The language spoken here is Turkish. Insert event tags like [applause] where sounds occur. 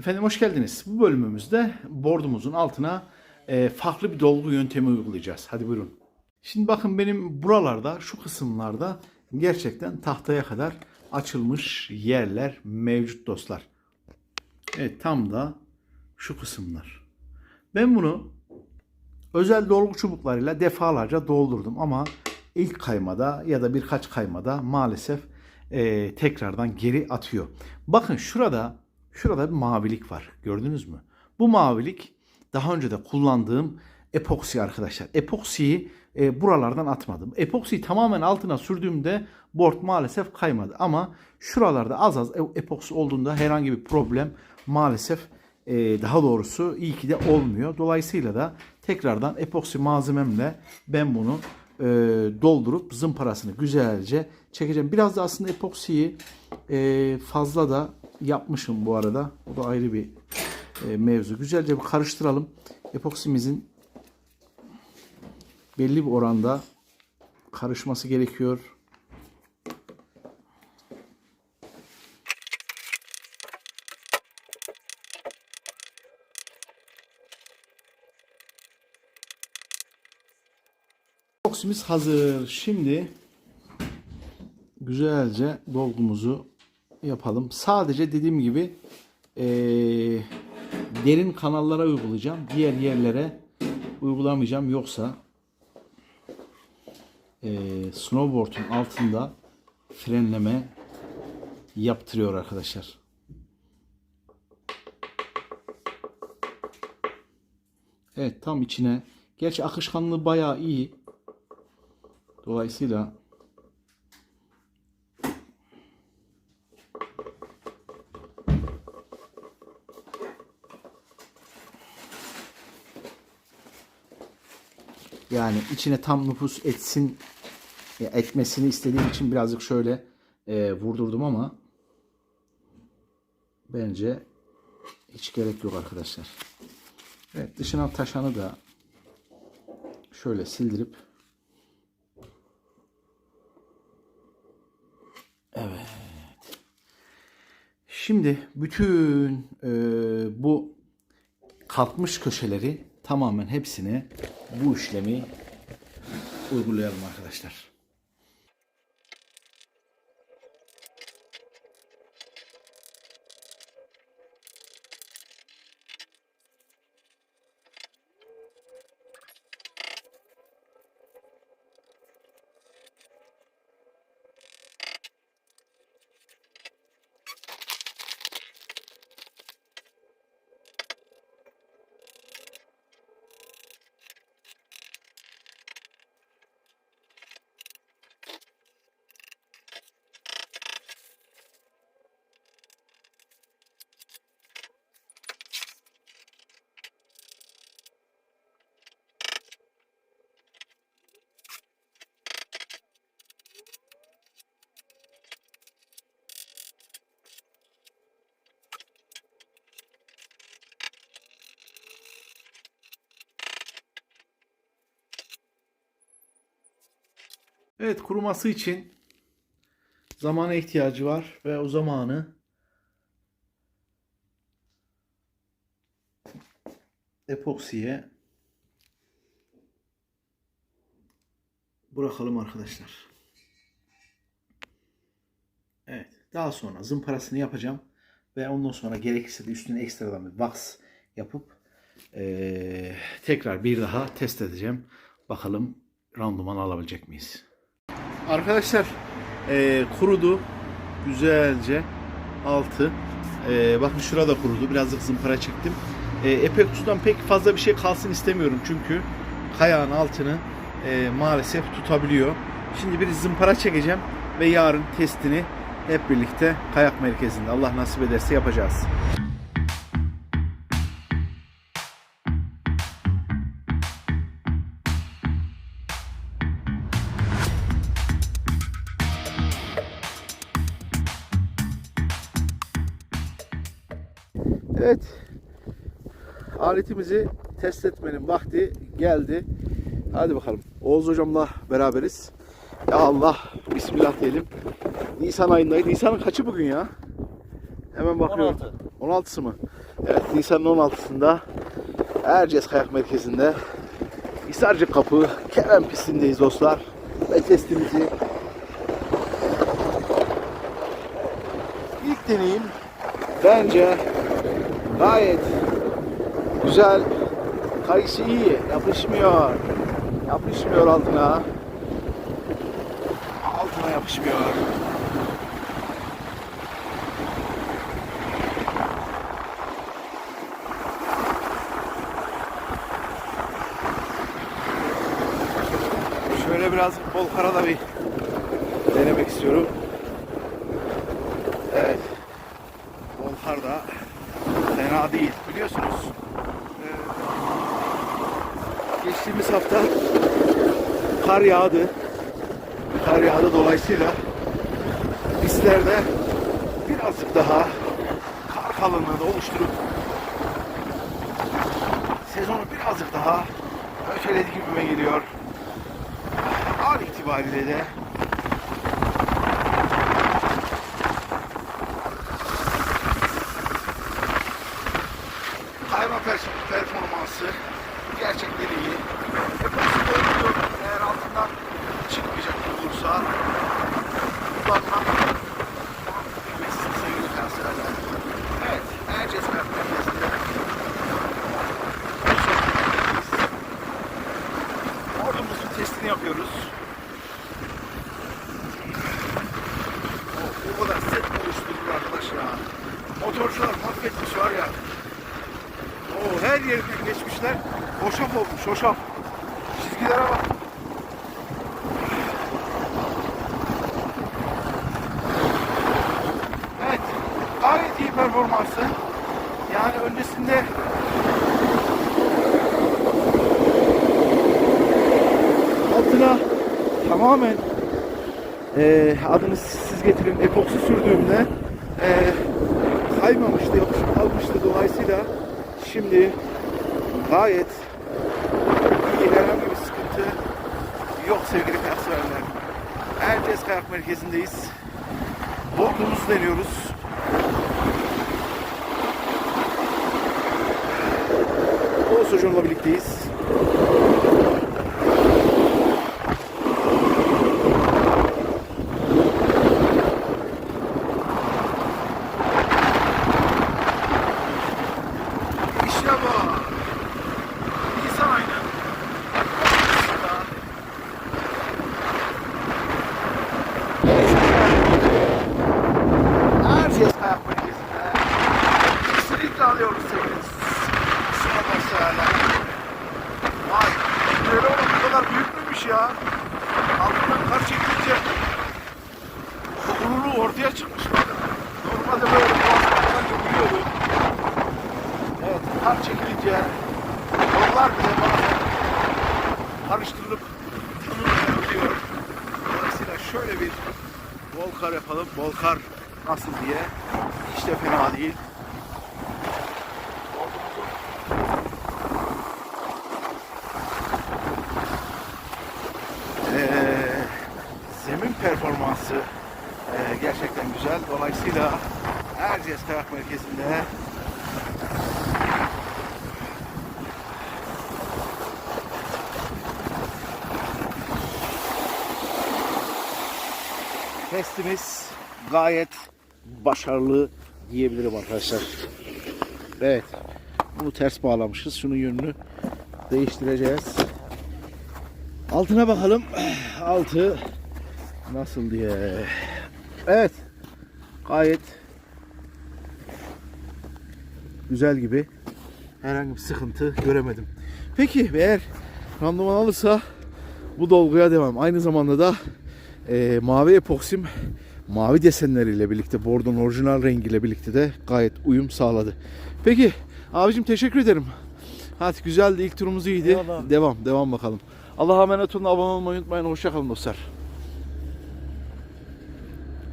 Efendim hoş geldiniz. Bu bölümümüzde bordumuzun altına e, farklı bir dolgu yöntemi uygulayacağız. Hadi buyurun. Şimdi bakın benim buralarda, şu kısımlarda gerçekten tahtaya kadar açılmış yerler mevcut dostlar. Evet tam da şu kısımlar. Ben bunu özel dolgu çubuklarıyla defalarca doldurdum ama ilk kaymada ya da birkaç kaymada maalesef e, tekrardan geri atıyor. Bakın şurada şurada bir mavilik var. Gördünüz mü? Bu mavilik daha önce de kullandığım epoksi arkadaşlar. Epoksiyi e, buralardan atmadım. Epoksiyi tamamen altına sürdüğümde board maalesef kaymadı. Ama şuralarda az az e- epoksi olduğunda herhangi bir problem maalesef e, daha doğrusu iyi ki de olmuyor. Dolayısıyla da tekrardan epoksi malzememle ben bunu e, doldurup zımparasını güzelce çekeceğim. Biraz da aslında epoksiyi e, fazla da yapmışım bu arada. O da ayrı bir e, mevzu. Güzelce bir karıştıralım. Epoksimizin belli bir oranda karışması gerekiyor. Epoksimiz hazır. Şimdi güzelce dolgumuzu yapalım. Sadece dediğim gibi eee, derin kanallara uygulayacağım. Diğer yerlere uygulamayacağım. Yoksa eee snowboard'un altında frenleme yaptırıyor arkadaşlar. Evet tam içine. Gerçi akışkanlığı bayağı iyi. Dolayısıyla yani içine tam nüfus etsin e, etmesini istediğim için birazcık şöyle e, vurdurdum ama bence hiç gerek yok arkadaşlar. Evet dışına taşanı da şöyle sildirip Şimdi bütün e, bu kalkmış köşeleri tamamen hepsine bu işlemi uygulayalım arkadaşlar. Evet kuruması için zamana ihtiyacı var ve o zamanı epoksiye bırakalım arkadaşlar. Evet. Daha sonra zımparasını yapacağım ve ondan sonra gerekirse de üstüne ekstradan bir wax yapıp eee, tekrar bir daha test edeceğim. Bakalım randıman alabilecek miyiz? Arkadaşlar eee, kurudu güzelce altı. Eee, bakın şurada kurudu. Birazcık zımpara çektim. Eee Epeksu'dan pek fazla bir şey kalsın istemiyorum çünkü kayağın altını eee, maalesef tutabiliyor. Şimdi bir zımpara çekeceğim ve yarın testini hep birlikte kayak merkezinde Allah nasip ederse yapacağız. Evet. Aletimizi test etmenin vakti geldi. Hadi bakalım. Oğuz hocamla beraberiz. Ya Allah. Bismillah diyelim. Nisan ayındayız. Nisan'ın kaçı bugün ya? Hemen bakıyorum. 16. 16'sı mı? Evet Nisan'ın 16'sında Erciyes Kayak Merkezi'nde Hisarcık Kapı Kemen pistindeyiz dostlar. Ve testimizi ilk deneyim bence gayet güzel. Kayısı iyi. Yapışmıyor. Yapışmıyor altına. Altına yapışmıyor. Şöyle biraz bol karada bir denemek istiyorum. Evet. Bol kar da değil. Biliyorsunuz e, geçtiğimiz hafta kar yağdı. Kar yağdı dolayısıyla pistlerde birazcık daha kar kalınlığını oluşturup sezonu birazcık daha öteledi gibime geliyor. An itibariyle de kayma pers- performansı gerçekten iyi. Epoksi dolduruyor. Eğer altından çıkmayacak olursa kullanmak bilmesin sevgili kanserler. Evet, Erciyes Kalp Merkezi'nde ordumuzun testini yapıyoruz. O, o kadar set oluşturdu arkadaş ya. Motorcular mahvetmiş var ya. O her yerinden geçmişler. Hoşaf olmuş, hoşaf. Çizgilere bak. Evet, gayet iyi performansı. Yani öncesinde altına tamamen e, adını siz getirin epoksi sürdüğümde e, kaymamıştı, yapışıp kalmıştı dolayısıyla şimdi gayet iyi herhangi bir sıkıntı yok sevgili personeller. Erciyes Kayak Merkezi'ndeyiz. Bordumuzu deniyoruz. Oğuz Hocam'la birlikteyiz. İşte bu. Nisan ayının ortasında Erciyes Kayak Merkezi'nde kesinlikle alıyoruz sevgili sıra başlarlar. Vay, böyle oğlum bu kadar büyük müymüş ya? Altından kar çekilince gururu ortaya çıkmış bak. Normalde böyle boğazlardan dökülüyordu. Evet, kar çekilince yollar bile bazen karıştırılıp tanınıyor. Dolayısıyla şöyle bir bol kar yapalım. Bol kar nasıl diye. Hiç de fena değil. Ee, zemin performansı e, gerçekten güzel. Dolayısıyla Erciyes Kayak Merkezi'nde testimiz gayet başarılı diyebilirim arkadaşlar. Evet. Bunu ters bağlamışız. Şunun yönünü değiştireceğiz. Altına bakalım. [clears throat] Altı nasıl diye. Evet. Gayet güzel gibi. Herhangi bir sıkıntı göremedim. Peki eğer randıman alırsa bu dolguya devam. Aynı zamanda da e, mavi epoksim mavi desenleriyle birlikte bordon orijinal rengiyle birlikte de gayet uyum sağladı. Peki abicim teşekkür ederim. Hadi güzeldi ilk turumuz iyiydi. Eyvallah. Devam devam bakalım. Allah'a emanet olun abone olmayı unutmayın. Hoşçakalın dostlar.